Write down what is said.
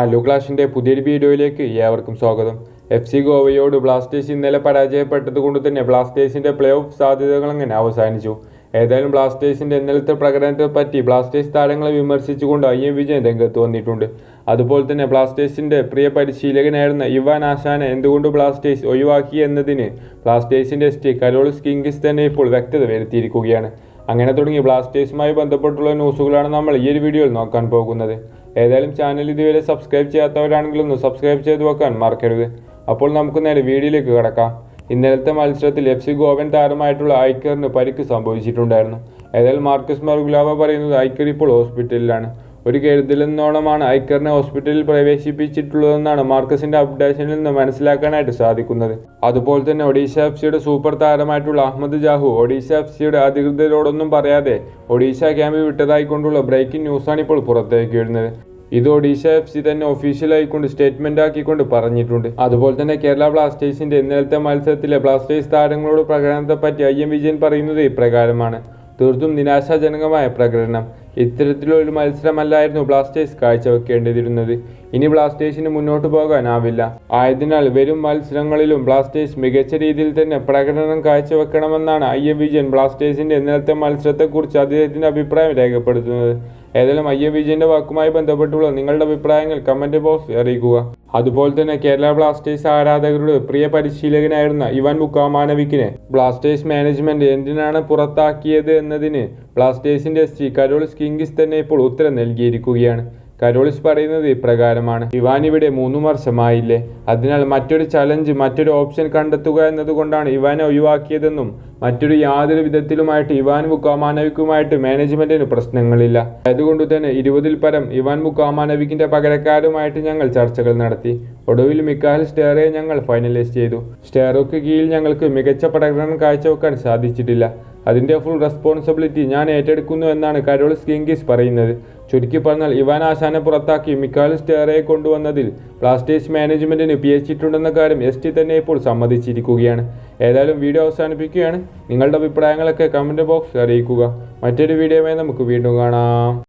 Hello ക്ലാഷിന്റെ പുതിയൊരു വീഡിയോയിലേക്ക് ഏവർക്കും സ്വാഗതം. എഫ് സി ഗോവയോട് ബ്ലാസ്റ്റേഴ്സ് ഇന്നലെ പരാജയപ്പെട്ടത് കൊണ്ട് തന്നെ ബ്ലാസ്റ്റേഴ്സിന്റെ പ്ലേ ഓഫ് സാധ്യതകൾ അങ്ങനെ അവസാനിച്ചു. ഏതായാലും ബ്ലാസ്റ്റേഴ്സിന്റെ ഇന്നലത്തെ പ്രകടനത്തെ പറ്റി ബ്ലാസ്റ്റേഴ്സ് താരങ്ങളെ വിമർശിച്ചുകൊണ്ട് ഐ എം വിജയൻ രംഗത്ത് വന്നിട്ടുണ്ട്. അതുപോലെ തന്നെ ബ്ലാസ്റ്റേഴ്സിന്റെ പ്രിയ പരിശീലകനായിരുന്ന ഇവാൻ ആശാനെ എന്തുകൊണ്ട് ബ്ലാസ്റ്റേഴ്സ് ഒഴിവാക്കി എന്നതിന് ബ്ലാസ്റ്റേഴ്സിന്റെ എസ് ടി കരോളിസ് കിങ്സ് തന്നെ ഇപ്പോൾ വ്യക്തത വരുത്തിയിരിക്കുകയാണ്. അങ്ങനെ തുടങ്ങി ബ്ലാസ്റ്റേഴ്സുമായി ബന്ധപ്പെട്ടുള്ള ന്യൂസുകളാണ് നമ്മൾ ഈ ഒരു വീഡിയോയിൽ നോക്കാൻ പോകുന്നത്. ഏതായാലും ചാനൽ ഇതുവരെ സബ്സ്ക്രൈബ് ചെയ്യാത്തവരാണെങ്കിൽ ഒന്ന് സബ്സ്ക്രൈബ് ചെയ്ത് വെക്കാൻ മറക്കരുത്. അപ്പോൾ നമുക്ക് നേരെ വീഡിയോയിലേക്ക് കിടക്കാം. ഇന്നലത്തെ മത്സരത്തിൽ എഫ് സി ഗോവൻ താരമായിട്ടുള്ള ഐക്കറിന് പരിക്ക് സംഭവിച്ചിട്ടുണ്ടായിരുന്നു. ഏതായാലും മാർക്കസ് മർഗുലാവ പറയുന്നത് ഐക്കർ ഇപ്പോൾ ഹോസ്പിറ്റലിലാണ്. ഒരു കരുതലെന്നോണമാണ് ഐക്കറിനെ ഹോസ്പിറ്റലിൽ പ്രവേശിപ്പിച്ചിട്ടുള്ളതെന്നാണ് മാർക്കസിന്റെ അപ്ഡേഷനിൽ നിന്ന് മനസ്സിലാക്കാനായിട്ട് സാധിക്കുന്നത്. അതുപോലെ തന്നെ ഒഡീഷ എഫ് സിയുടെ സൂപ്പർ താരമായിട്ടുള്ള അഹമ്മദ് ജാഹു ഒഡീഷ എഫ് സിയുടെ അധികൃതരോടൊന്നും പറയാതെ ഒഡീഷ ക്യാമ്പ് വിട്ടതായിക്കൊണ്ടുള്ള ബ്രേക്കിംഗ് ന്യൂസാണ് ഇപ്പോൾ പുറത്തേക്ക് വരുന്നത്. ഇത് ഒഡീഷ എഫ് സി തന്നെ ഒഫീഷ്യലായിക്കൊണ്ട് സ്റ്റേറ്റ്മെന്റ് ആക്കിക്കൊണ്ട് പറഞ്ഞിട്ടുണ്ട്. അതുപോലെ തന്നെ കേരള ബ്ലാസ്റ്റേഴ്സിന്റെ ഇന്നലത്തെ മത്സരത്തിലെ ബ്ലാസ്റ്റേഴ്സ് താരങ്ങളോട് പ്രകടനത്തെ പറ്റി ഐ എം വിജയൻ പറയുന്നത് ഇപ്രകാരമാണ്. തീർത്തും നിരാശാജനകമായ പ്രകടനം. ഇത്തരത്തിലൊരു മത്സരമല്ലായിരുന്നു ബ്ലാസ്റ്റേഴ്സ് കാഴ്ചവെക്കേണ്ടിയിരുന്നത്. ഇനി ബ്ലാസ്റ്റേഴ്സിന് മുന്നോട്ട് പോകാനാവില്ല. ആയതിനാൽ വരും മത്സരങ്ങളിലും ബ്ലാസ്റ്റേഴ്സ് മികച്ച രീതിയിൽ തന്നെ പ്രകടനം കാഴ്ചവെക്കണമെന്നാണ് ഐ എം വിജയൻ ബ്ലാസ്റ്റേഴ്സിന്റെ ഇന്നലത്തെ മത്സരത്തെക്കുറിച്ച് അദ്ദേഹത്തിന്റെ അഭിപ്രായം രേഖപ്പെടുത്തുന്നത്. ഏതായാലും ഐ എം വിജയന്റെ വാക്കുമായി ബന്ധപ്പെട്ടുള്ള നിങ്ങളുടെ അഭിപ്രായങ്ങൾ കമന്റ് ബോക്സിൽ അറിയിക്കുക. അതുപോലെ തന്നെ കേരള ബ്ലാസ്റ്റേഴ്സ് ആരാധകരുടെ പ്രിയ പരിശീലകനായിരുന്ന ഇവാൻ മുക്കാമാനവിക്കിനെ ബ്ലാസ്റ്റേഴ്സ് മാനേജ്മെന്റ് എന്തിനാണ് പുറത്താക്കിയത് എന്നതിന് ബ്ലാസ്റ്റേഴ്സിന്റെ എസ് ടി കരോൾ കിങ്കിസ് തന്നെ ഇപ്പോൾ ഉത്തരം നൽകിയിരിക്കുകയാണ്. കരോളിസ് പറയുന്നത് ഇപ്രകാരമാണ്. ഇവാൻ ഇവിടെ മൂന്ന് വർഷമായില്ലേ? അതിനാൽ മറ്റൊരു ചലഞ്ച് മറ്റൊരു ഓപ്ഷൻ കണ്ടെത്തുക എന്നതുകൊണ്ടാണ് ഇവാനെ ഒഴിവാക്കിയതെന്നും മറ്റൊരു യാതൊരു വിധത്തിലുമായിട്ട് ഇവാൻ മുക്കാമാനവിക്കുമായിട്ട് മാനേജ്മെന്റിന് പ്രശ്നങ്ങളില്ല. അതുകൊണ്ട് തന്നെ ഇരുപതിൽ പരം ഇവാൻ മുക്കാമാനവിക്കിന്റെ പകരക്കാരുമായിട്ട് ഞങ്ങൾ ചർച്ചകൾ നടത്തി. ഒടുവിൽ മിക്കാൽ സ്റ്റേറെ ഞങ്ങൾ ഫൈനലൈസ് ചെയ്തു. സ്റ്റേറോക്ക് കീഴിൽ ഞങ്ങൾക്ക് മികച്ച പ്രകടനം കാഴ്ചവെക്കാൻ സാധിച്ചിട്ടില്ല. അതിന്റെ ഫുൾ റെസ്പോൺസിബിലിറ്റി ഞാൻ ഏറ്റെടുക്കുന്നു എന്നാണ് കരോൾസ് കിങ്കിസ് പറയുന്നത്. ചുരുക്കി പറഞ്ഞാൽ ഇവാൻ ആശാനെ പുറത്താക്കി മിക്കാൽ സ്റ്റേറയെ കൊണ്ടുവന്നതിൽ ബ്ലാസ്റ്റേഴ്സ് മാനേജ്മെന്റിന് ഇട്ടുണ്ടെന്ന കാര്യം എസ് ടി തന്നെ ഇപ്പോൾ സമ്മതിച്ചിരിക്കുകയാണ്. ഏതായാലും വീഡിയോ അവസാനിപ്പിക്കുകയാണ്. നിങ്ങളുടെ അഭിപ്രായങ്ങളൊക്കെ കമന്റ് ബോക്സിൽ അറിയിക്കുക. മറ്റൊരു വീഡിയോയുമായി നമുക്ക് വീണ്ടും കാണാം.